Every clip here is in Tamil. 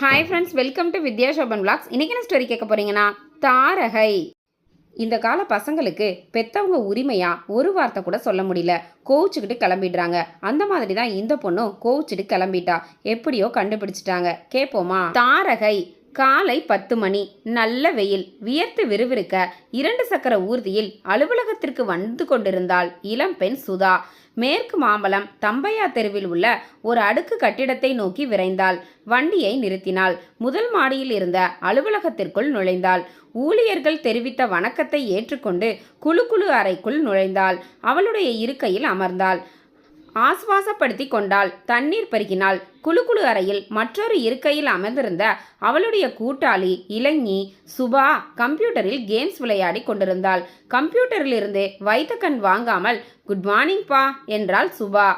Hi friends welcome to Vidya Shobhan vlogs இன்றைக்கி என்ன ஸ்டோரி கேட்க போகிறீங்கன்னா தாரகை. இந்த கால பசங்களுக்கு பெத்தவங்க உரிமையாக ஒரு வார்த்தை கூட சொல்ல முடியல. கோவிச்சுக்கிட்டு கிளம்பிடுறாங்க. அந்த மாதிரி தான் இந்த பொண்ணும் கோவிச்சுட்டு கிளம்பிட்டா. எப்படியோ கண்டுபிடிச்சிட்டாங்க. கேட்போமா தாரகை. காலை பத்து மணி. நல்ல வெயில். வியர்த்து விறுவிறுக்க இரண்டு சக்கர ஊர்தியில் அலுவலகத்திற்கு வந்து கொண்டிருந்தாள் இளம்பெண் சுதா. மேற்கு மாம்பலம் தம்பையா தெருவில் உள்ள ஒரு அடுக்கு கட்டிடத்தை நோக்கி விரைந்தாள். வண்டியை நிறுத்தினாள். முதல் மாடியில் இருந்த அலுவலகத்திற்குள் நுழைந்தாள். ஊழியர்கள் தெரிவித்த வணக்கத்தை ஏற்றுக்கொண்டு குழு குழு அறைக்குள் நுழைந்தாள். அவளுடைய இருக்கையில் அமர்ந்தாள். ஆஸ்வாசப்படுத்தி கொண்டாள் தண்ணீர் பருகினாள் குழுக்குழு குழு அறையில் மற்றொரு இருக்கையில் அமர்ந்திருந்த அவளுடைய கூட்டாளி இளங்கி சுபா கம்ப்யூட்டரில் கேம்ஸ் விளையாடி கொண்டிருந்தாள். கம்ப்யூட்டரிலிருந்து வைத்த கண் வாங்காமல் குட் மார்னிங் பா என்றாள் சுபா.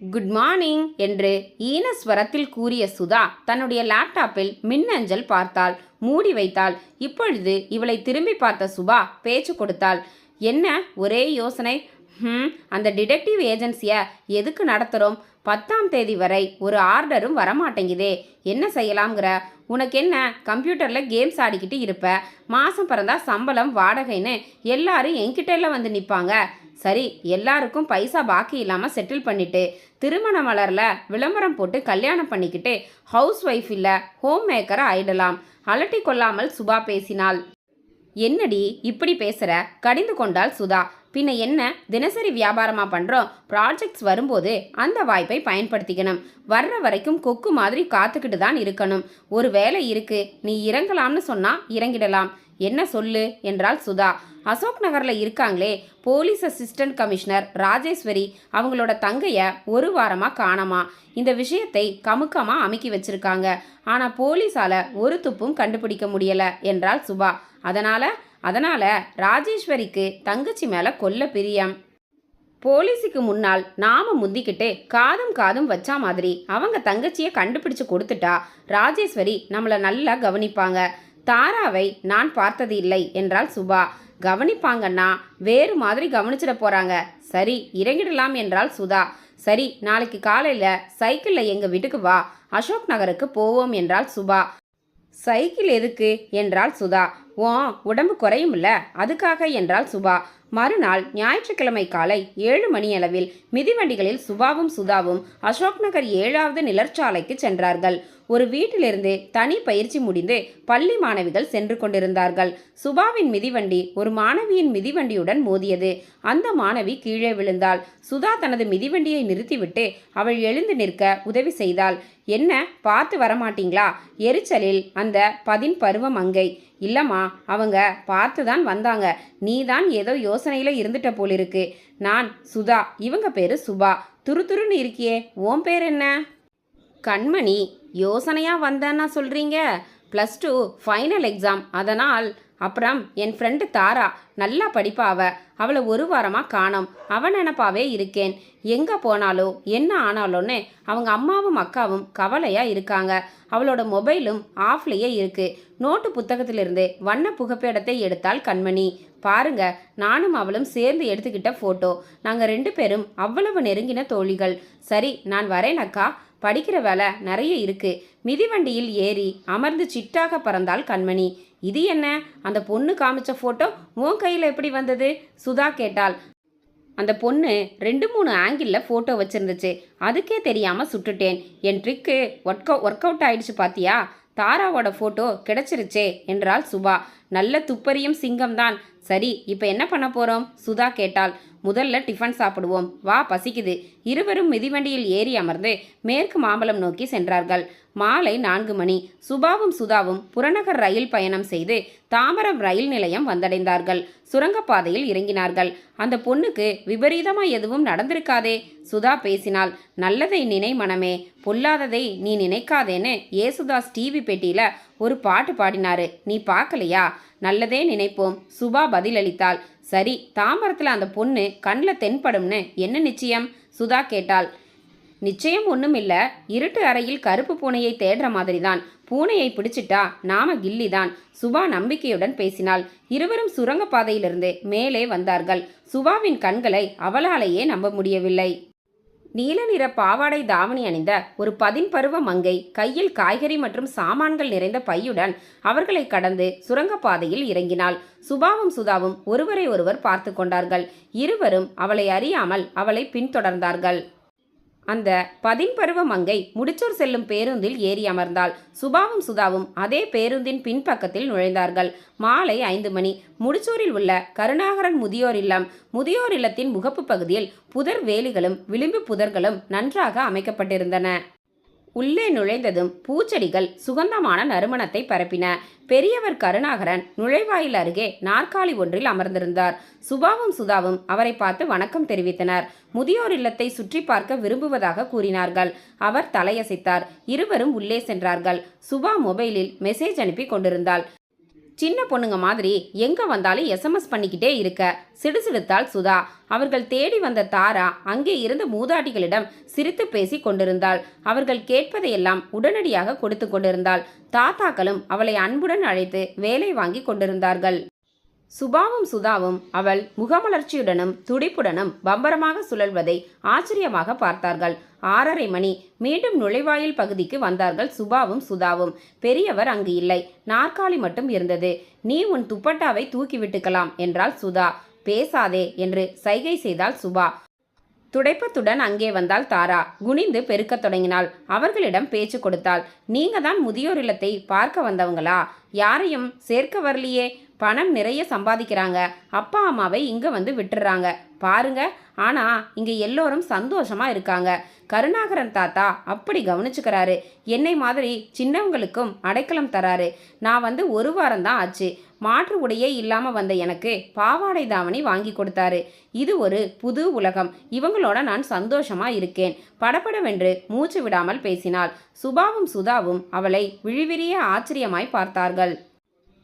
குட் மார்னிங் என்று ஈனஸ்வரத்தில் கூறிய சுதா தன்னுடைய லேப்டாப்பில் மின்னஞ்சல் பார்த்தாள். மூடி வைத்தாள். இப்பொழுது இவளை திரும்பி பார்த்த சுபா பேச்சு கொடுத்தாள். என்ன? ஒரே யோசனை. ம் அந்த டிடெக்டிவ் ஏஜென்சியை எதுக்கு நடத்துகிறோம் பத்தாம் தேதி வரை ஒரு ஆர்டரும் வரமாட்டேங்குதே. என்ன செய்யலாம்ங்கிற? உனக்கு என்ன கம்ப்யூட்டரில் கேம்ஸ் ஆடிக்கிட்டு இருப்ப? மாதம் பிறந்தா சம்பளம் வாடகைன்னு எல்லாரும் என்கிட்டெல்லாம் வந்து நிற்பாங்க சரி எல்லாருக்கும் பைசா பாக்கி இல்லாமல் செட்டில் பண்ணிவிட்டு திருமண மலரில் விளம்பரம் போட்டு கல்யாணம் பண்ணிக்கிட்டு ஹவுஸ் ஒய்ஃப் இல்லை ஹோம் மேக்கரை ஆயிடலாம். அலட்டி கொள்ளாமல் சுபா பேசினாள். என்னடி இப்படி பேசுகிற கடிந்து கொண்டாள் சுதா. பின்ன என்ன? தினசரி வியாபாரமாக பண்ணுறோம் ப்ராஜெக்ட்ஸ் வரும்போது அந்த வாய்ப்பை பயன்படுத்திக்கணும். வர்ற வரைக்கும் கொக்கு மாதிரி காத்துக்கிட்டு தான் இருக்கணும். ஒரு வேலை இருக்குது நீ இறங்கலாம்னு சொன்னால் இறங்கிடலாம். என்ன சொல்லு? என்றால் சுதா. அசோக் நகரில் இருக்காங்களே போலீஸ் அசிஸ்டன்ட் கமிஷனர் ராஜேஸ்வரி அவங்களோட தங்கைய ஒரு வாரமாக காணாமா? இந்த விஷயத்தை கமுக்கமாக அமுக்கி வச்சிருக்காங்க. ஆனால் போலீஸால் ஒரு துப்பும் கண்டுபிடிக்க முடியல என்றால் சுபா. அதனால் அதனால் ராஜேஸ்வரிக்கு தங்கச்சி மேலே கொல்ல பிரியம். போலீஸுக்கு முன்னால் நாம முந்திக்கிட்டு காதும் காதும் வச்சா மாதிரி அவங்க தங்கச்சியை கண்டுபிடிச்சு கொடுத்துட்டா ராஜேஸ்வரி நம்மளை நல்லா கவனிப்பாங்க. தாராவை நான் பார்த்தது இல்லை என்றால் சுபா. கவனிப்பாங்கன்னா வேறு மாதிரி கவனிச்சிட போகிறாங்க சரி இறங்கிடலாம் என்றால் சுதா. சரி நாளைக்கு காலையில் சைக்கிளில் எங்கள் வீட்டுக்கு வா. அசோக் நகருக்கு போவோம் என்றால் சுபா. சைக்கிள் எதுக்கு? என்றால் சுதா. ஓ உடம்பு குறையும்ல? அதுக்காக என்றாள் சுபா. மறுநாள் ஞாயிற்றுக்கிழமை காலை ஏழு மணியளவில் மிதிவண்டிகளில் சுபாவும் சுதாவும் அசோக் நகர் ஏழாவது நிலர்ச்சாலைக்கு சென்றார்கள். ஒரு வீட்டிலிருந்து தனி பயிற்சி முடிந்து பள்ளி மாணவிகள் சென்று கொண்டிருந்தார்கள். சுபாவின் மிதிவண்டி ஒரு மாணவியின் மிதிவண்டியுடன் மோதியது. அந்த மாணவி கீழே விழுந்தாள். சுதா தனது மிதிவண்டியை நிறுத்திவிட்டு அவள் எழுந்து நிற்க உதவி செய்தாள். என்ன? பார்த்து வரமாட்டீங்களா? எரிச்சலில் அந்த பதின் பருவம் அங்கை. இல்லைம்மா அவங்க பார்த்து தான் வந்தாங்க. நீ தான் ஏதோ யோசனையில் இருந்துட்ட போலிருக்கு. நான் சுதா இவங்க பேரு சுபா. துரு துருன்னு இருக்கியே உன் பேர் என்ன? கண்மணி யோசனையாக வந்தேன்னா சொல்கிறீங்க ப்ளஸ் டூ ஃபைனல் எக்ஸாம் அதனால் அப்புறம் என் ஃப்ரெண்டு தாரா நல்லா படிப்பா அவ. அவளை ஒரு வாரமாக காணோம். அவன் நினப்பாவே இருக்கேன். எங்கே போனாலோ என்ன ஆனாலோன்னு அவங்க அம்மாவும் அக்காவும் கவலையாக இருக்காங்க. அவளோட மொபைலும் ஆஃப்லேயே இருக்குது நோட்டு புத்தகத்திலிருந்து வண்ண புகைப்படத்தை எடுத்தாள் கண்மணி. பாருங்க நானும் அவளும் சேர்ந்து எடுத்துக்கிட்ட ஃபோட்டோ நாங்கள் ரெண்டு பேரும் அவ்வளவு நெருங்கின தோழிகள். சரி நான் வரேன் அக்கா. படிக்கிற வேலை நிறைய இருக்கு. மிதிவண்டியில் ஏறி அமர்ந்து சிட்டாக பறந்தாள் கண்மணி. இது என்ன? அந்த பொண்ணு காமிச்ச ஃபோட்டோ உன் கையில் எப்படி வந்தது? சுதா கேட்டாள். அந்த பொண்ணு ரெண்டு மூணு ஆங்கிளில் ஃபோட்டோ வச்சுருந்துச்சு. அதுக்கே தெரியாமல் சுட்டுட்டேன். என் ட்ரிக்கு ஒர்க் ஒர்க் அவுட் ஆயிடுச்சு பாத்தியா? தாராவோட ஃபோட்டோ கிடைச்சிருச்சே என்றாள் சுபா. நல்ல துப்பறியும் சிங்கம்தான். சரி இப்போ என்ன பண்ண போகிறோம் சுதா கேட்டாள். முதல்ல டிஃபன் சாப்பிடுவோம். வா பசிக்குது. இருவரும் மிதிவண்டியில் ஏறி அமர்ந்து மேற்கு மாம்பலம் நோக்கி சென்றார்கள். மாலை நான்கு மணி. சுபாவும் சுதாவும் புறநகர் ரயில் பயணம் செய்து தாம்பரம் ரயில் நிலையம் வந்தடைந்தார்கள். சுரங்கப்பாதையில் இறங்கினார்கள். அந்த பொண்ணுக்கு விபரீதமா எதுவும் நடந்திருக்காதே? சுதா பேசினாள். நல்லதை நினை மனமே. பொல்லாததை நீ நினைக்காதேன்னு ஏசுதாஸ் டிவி பெட்டியில ஒரு பாட்டு பாடினாரு. நீ பார்க்கலையா? நல்லதே நினைப்போம். சுபா பதிலளித்தாள். சரி தாமரத்தில் அந்த பொண்ணு கண்ணில் தென்படும்னு என்ன நிச்சயம்? சுதா கேட்டாள். நிச்சயம் ஒன்றும் இல்லை இருட்டு அறையில் கருப்பு பூனையை தேடுற மாதிரி தான் பூனையை பிடிச்சிட்டா நாம கில்லி தான் சுபா நம்பிக்கையுடன் பேசினாள். இருவரும் சுரங்கப்பாதையிலிருந்து மேலே வந்தார்கள். சுபாவின் கண்களை அவளாலேயே நம்ப முடியவில்லை. நீல நிற பாவாடை தாவணி அணிந்த ஒரு பதின்பருவ மங்கை கையில் காய்கறி மற்றும் சாமான்கள் நிறைந்த பையுடன் அவர்களை கடந்து சுரங்கப்பாதையில் இறங்கினாள். சுபாவும் சுதாவும் ஒருவரை ஒருவர் பார்த்து கொண்டார்கள். இருவரும் அவளை அறியாமல் அவளை பின்தொடர்ந்தார்கள். அந்த பதின்பருவ மங்கை முடிச்சூர் செல்லும் பேருந்தில் ஏறி அமர்ந்தாள். சுபாவும் சுதாவும் அதே பேருந்தின் பின்பக்கத்தில் நுழைந்தார்கள். மாலை ஐந்து மணி. முடிச்சூரில் உள்ள கருணாகரன் முதியோர் இல்லம். முதியோர் இல்லத்தின் முகப்பு பகுதியில் புதர் வேலிகளும் விளிம்பு புதர்களும் நன்றாக அமைக்கப்பட்டிருந்தன. உள்ளே நுழைந்ததும் பூச்செடிகள் சுகந்தமான நறுமணத்தை பரப்பின. பெரியவர் கருணாகரன் நுழைவாயில் அருகே நாற்காலி ஒன்றில் அமர்ந்திருந்தார். சுபாவும் சுதாவும் அவரை பார்த்து வணக்கம் தெரிவித்தனர். முதியோர் இல்லத்தை சுற்றி பார்க்க விரும்புவதாக கூறினார்கள். அவர் தலையசைத்தார். இருவரும் உள்ளே சென்றார்கள். சுபா மொபைலில் மெசேஜ் அனுப்பி கொண்டிருந்தாள். சின்ன பொண்ணுங்க மாதிரி எங்க வந்தாலும் எஸ்எம்எஸ் பண்ணிக்கிட்டே இருக்க. சிடுசிடுத்தாள் சுதா. அவர்கள் தேடி வந்த தாரா அங்கே இருந்த மூதாட்டிகளிடம் சிரித்து பேசி கொண்டிருந்தாள். அவர்கள் கேட்பதையெல்லாம் உடனடியாக கொடுத்து கொண்டிருந்தாள். தாத்தாக்களும் அவளை அன்புடன் அழைத்து வேலை வாங்கி கொண்டிருந்தார்கள். சுபாவும் சுதாவும் அவள் முகமலர்ச்சியுடனும் துடிப்புடனும் பம்பரமாக சுழல்வதை ஆச்சரியமாக பார்த்தார்கள். ஆறரை மணி. மீண்டும் நுழைவாயில் பகுதிக்கு வந்தார்கள் சுபாவும் சுதாவும். பெரியவர் அங்கு இல்லை. நாற்காலி மட்டும் இருந்தது. நீ உன் துப்பட்டாவை தூக்கி விட்டுக்கலாம் என்றாள் சுதா. பேசாதே என்று சைகை செய்தாள் சுபா. துடைப்பத்துடன் அங்கே வந்தாள் தாரா. குனிந்து பெருக்கத் தொடங்கினாள். அவர்களிடம் பேச்சு கொடுத்தாள். நீங்க தான் முதியோர் இல்லத்தை பார்க்க வந்தவங்களா? யாரையும் சேர்க்க வரலையே. பணம் நிறைய சம்பாதிக்கிறாங்க. அப்பா அம்மாவை இங்கே வந்து விட்டுறாங்க. பாருங்க ஆனால் இங்கே எல்லோரும் சந்தோஷமாக இருக்காங்க. கருணாகரன் தாத்தா அப்படி கவனிச்சுக்கிறாரு. என்னை மாதிரி சின்னவங்களுக்கும் அடைக்கலம் தராரு. நான் வந்து ஒரு வாரம் தான் ஆச்சு. மாற்று உடையே இல்லாமல் வந்த எனக்கு பாவாடை தாவணி வாங்கி கொடுத்தாரு. இது ஒரு புது உலகம். இவங்களோட நான் சந்தோஷமாக இருக்கேன். படப்படவென்று மூச்சு விடாமல் பேசினாள். சுபாவும் சுதாவும் அவளை விழிவிரிய ஆச்சரியமாய் பார்த்தார்கள்.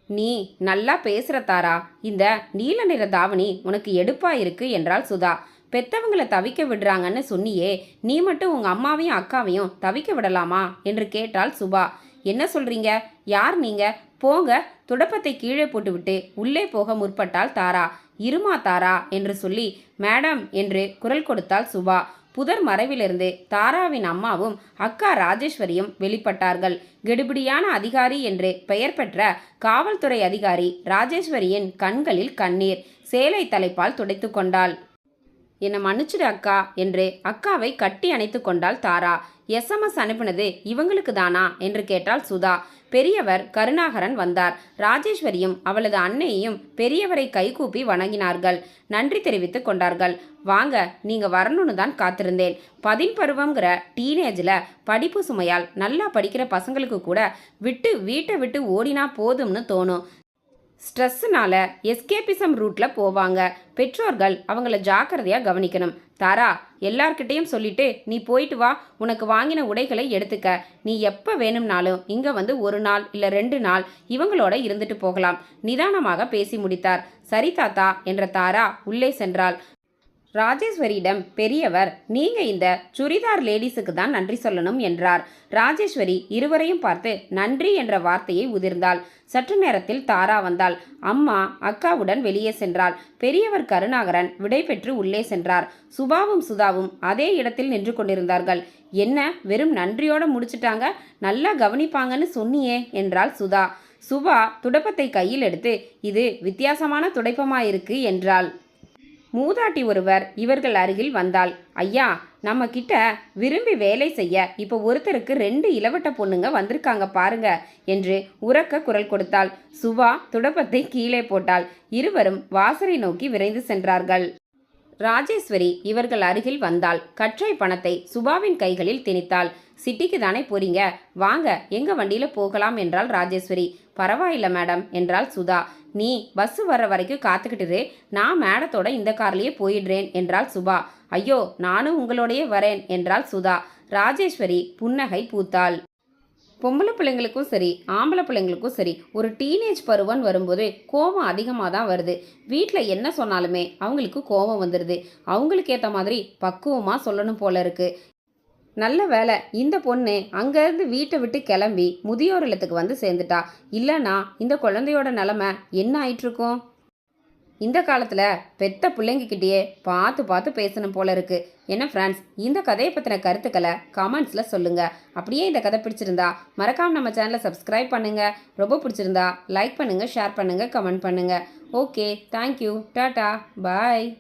நீ நல்லா பேசுற தாரா. இந்த நீல நிற தாவணி உனக்கு எடுப்பா இருக்கு என்றாள் சுதா. பெத்தவங்களை தவிக்க விடுறாங்கன்னு சொன்னியே நீ மட்டும் உங்க அம்மாவையும் அக்காவையும் தவிக்க விடலாமா? என்று கேட்டாள் சுபா. என்ன சொல்றீங்க? யார் நீங்க? போங்க. துடப்பத்தை கீழே போட்டுவிட்டு உள்ளே போக முற்பட்டாள் தாரா. இருமா தாரா என்று சொல்லி மேடம் என்று குரல் கொடுத்தாள் சுபா. புதர் மறைவிலிருந்து தாராவின் அம்மாவும் அக்கா ராஜேஸ்வரியும் வெளிப்பட்டார்கள். கெடுபிடியான அதிகாரி என்று பெயர் பெற்ற காவல்துறை அதிகாரி ராஜேஸ்வரியின் கண்களில் கண்ணீர். சேலை தலைப்பால் துடைத்து கொண்டாள். என்னை மன்னிச்சிடு அக்கா என்று அக்காவை கட்டி அணைத்து கொண்டாள் தாரா. எஸ்எம்எஸ் அனுப்பினது இவங்களுக்கு தானா என்று கேட்டாள் சுதா. பெரியவர் கருணாகரன் வந்தார். ராஜேஸ்வரியும் அவளது அன்னையையும் பெரியவரை கைகூப்பி வணங்கினார்கள். நன்றி தெரிவித்துக் கொண்டார்கள். வாங்க நீங்க வரணும்னு தான் காத்திருந்தேன். பதின் பருவங்கிற டீனேஜில் படிப்பு சுமையால் நல்லா படிக்கிற பசங்களுக்கு கூட விட்டு வீட்டை விட்டு ஓடினா போதும்னு தோணும். ஸ்ட்ரெஸ்ஸுனால எஸ்கேபிசம் ரூட்டில் போவாங்க. பெற்றோர்கள் அவங்கள ஜாக்கிரதையாக கவனிக்கணும். தாரா எல்லார்கிட்டேயும் சொல்லிட்டு நீ போயிட்டு வா உனக்கு வாங்கின உடைகளை எடுத்துக்க. நீ எப்போ வேணும்னாலும் இங்கே வந்து ஒரு நாள் இல்லை ரெண்டு நாள் இவங்களோட இருந்துட்டு போகலாம். நிதானமாக பேசி முடித்தார். சரி தாத்தா என்ற தாரா உள்ளே சென்றாள். ராஜேஸ்வரியிடம் பெரியவர் நீங்க இந்த சுரிதார் லேடிஸுக்கு தான் நன்றி சொல்லணும் என்றார். ராஜேஸ்வரி இருவரையும் பார்த்து நன்றி என்ற வார்த்தையை உதிர்ந்தாள். சற்று நேரத்தில் தாரா வந்தாள். அம்மா அக்காவுடன் வெளியே சென்றாள். பெரியவர் கருணாகரன் விடை பெற்று உள்ளே சென்றார். சுபாவும் சுதாவும் அதே இடத்தில் நின்று கொண்டிருந்தார்கள். என்ன வெறும் நன்றியோட முடிச்சிட்டாங்க? நல்லா கவனிப்பாங்கன்னு சொன்னியே என்றாள் சுதா. சுபா துடப்பத்தை கையில் எடுத்து இது வித்தியாசமான துடைப்பமாயிருக்கு என்றாள். மூதாட்டி ஒருவர் இவர்கள் அருகில் வந்தாள் ஐயா நம்ம கிட்ட விரும்பி வேலை செய்ய இப்போ ஒருத்தருக்கு ரெண்டு இளவட்ட பொண்ணுங்க வந்திருக்காங்க பாருங்க என்று உரக்க குரல் கொடுத்தாள். சுபா துடப்பத்தை கீழே போட்டாள். இருவரும் வாசலை நோக்கி விரைந்து சென்றார்கள். ராஜேஸ்வரி இவர்கள் அருகில் வந்தாள் கற்றை பணத்தை சுபாவின் கைகளில் திணித்தாள் சிட்டிக்கு தானே போறீங்க? வாங்க எங்க வண்டியில போகலாம்? என்றாள் ராஜேஸ்வரி. பரவாயில்ல மேடம் என்றாள் சுதா. நீ பஸ் வர்ற வரைக்கும் காத்துக்கிட்டுரு நான் மேடத்தோட இந்த கார்லயே போயிடுறேன் என்றாள் சுபா. ஐயோ நானும் உங்களோடையே வரேன் என்றாள் சுதா. ராஜேஸ்வரி புன்னகை பூத்தாள். பொம்பளை பிள்ளைங்களுக்கும் சரி ஆம்பளை பிள்ளைங்களுக்கும் சரி ஒரு டீனேஜ் பருவம் வரும்போது கோபம் அதிகமாக தான் வருது. வீட்டில் என்ன சொன்னாலுமே அவங்களுக்கு கோபம் வந்துடுது அவங்களுக்கு ஏற்ற மாதிரி பக்குவமாக சொல்லணும் போல இருக்குது நல்ல வேலை இந்த பொண்ணு அங்கேருந்து வீட்டை விட்டு கிளம்பி முதியோர் இல்லத்துக்கு வந்து சேர்ந்துட்டா. இல்லைனா இந்த குழந்தையோட நிலமை என்ன ஆயிட்டிருக்கும்? இந்த காலத்தில் பெத்த பிள்ளைங்கக்கிட்டேயே பார்த்து பார்த்து பேசணும் போல இருக்கு. என்ன ஃப்ரெண்ட்ஸ் இந்த கதையை பற்றின கருத்துக்களை கமெண்ட்ஸில் சொல்லுங்கள் அப்படியே இந்த கதை பிடிச்சிருந்தா மறக்காமல் நம்ம சேனலை சப்ஸ்கிரைப் பண்ணுங்கள் ரொம்ப பிடிச்சிருந்தா லைக் பண்ணுங்கள் ஷேர் பண்ணுங்கள் கமெண்ட் பண்ணுங்கள் ஓகே தேங்க்யூ டாட்டா பாய்